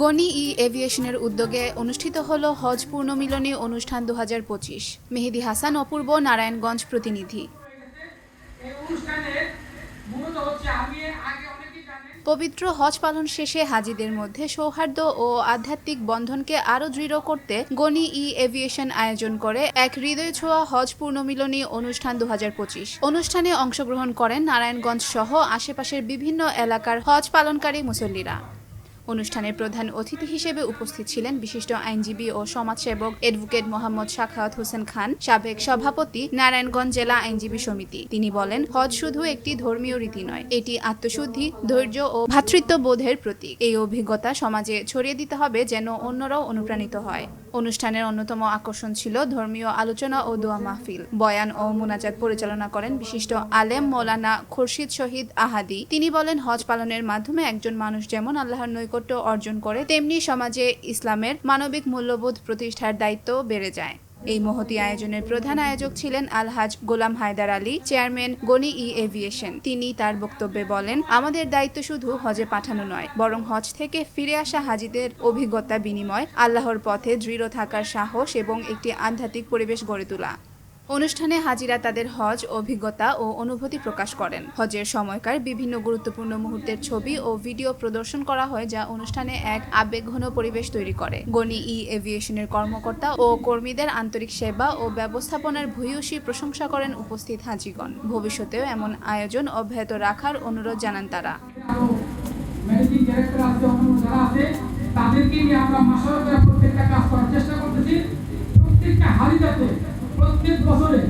গনি ই এভিয়েশনের উদ্যোগে অনুষ্ঠিত হল হজ পূর্ণমিলনী অনুষ্ঠান দু হাজার পঁচিশ। মেহেদি হাসান অপূর্ব নারায়ণগঞ্জ প্রতিনিধি। পবিত্র হজ পালন শেষে হাজিদের মধ্যে সৌহার্দ্য ও আধ্যাত্মিক বন্ধনকে আরও দৃঢ় করতে গনি ই এভিয়েশন আয়োজন করে এক হৃদয় ছোঁয়া হজ পূর্ণমিলনী অনুষ্ঠান দু হাজার পঁচিশ। অনুষ্ঠানে অংশগ্রহণ করেন নারায়ণগঞ্জ সহ আশেপাশের বিভিন্ন এলাকার হজ পালনকারী মুসল্লিরা। অনুষ্ঠানের প্রধান অতিথি হিসেবে উপস্থিত ছিলেন বিশিষ্ট আইনজীবী ও সমাজসেবক অ্যাডভোকেট মোহাম্মদ শাখাওয়াত হোসেন খান, সাবেক সভাপতি নারায়ণগঞ্জ জেলা আইনজীবী সমিতি। তিনি বলেন, হজ শুধু একটি ধর্মীয় রীতি নয়, এটি আত্মশুদ্ধি, ধৈর্য ও ভ্রাতৃত্ববোধের প্রতীক। এই অভিজ্ঞতা সমাজে ছড়িয়ে দিতে হবে যেন অন্যরাও অনুপ্রাণিত হয়। অনুষ্ঠানের অন্যতম আকর্ষণ ছিল ধর্মীয় আলোচনা ও দোয়া মাহফিল। বয়ান ও মোনাজাত পরিচালনা করেন বিশিষ্ট আলেম মৌলানা খুরশিদ শহীদ আহাদি। তিনি বলেন, হজ পালনের মাধ্যমে একজন মানুষ যেমন আল্লাহর নৈকট্য অর্জন করে, তেমনি সমাজে ইসলামের মানবিক মূল্যবোধ প্রতিষ্ঠার দায়িত্ব বেড়ে যায়। এই মহতি আয়োজনের প্রধান আয়োজক ছিলেন আলহাজ গোলাম হায়দার আলী, চেয়ারম্যান গনি ই এভিয়েশন। তিনি তার বক্তব্যে বলেন, আমাদের দায়িত্ব শুধু হজে পাঠানো নয়, বরং হজ থেকে ফিরে আসা হাজিদের অভিজ্ঞতা বিনিময়, আল্লাহর পথে দৃঢ় থাকার সাহস এবং একটি আধ্যাত্মিক পরিবেশ গড়ে তোলা। অনুষ্ঠানে হাজিরা তাদের হজ, অভিজ্ঞতা ও অনুভূতি প্রকাশ করেন। হজের সময়কার বিভিন্ন গুরুত্বপূর্ণ মুহূর্তের ছবি ও ভিডিও প্রদর্শন করা হয় যা অনুষ্ঠানে এক আবেগঘন পরিবেশ তৈরি করে। গনি ই এভিয়েশনের কর্মকর্তা ও কর্মীদের আন্তরিক সেবা ও ব্যবস্থাপনার ভূয়সী প্রশংসা করেন উপস্থিত হাজিগণ। ভবিষ্যতেও এমন আয়োজন অব্যাহত রাখার অনুরোধ জানান তারা। তাদেরকে চব্বিশ বছরে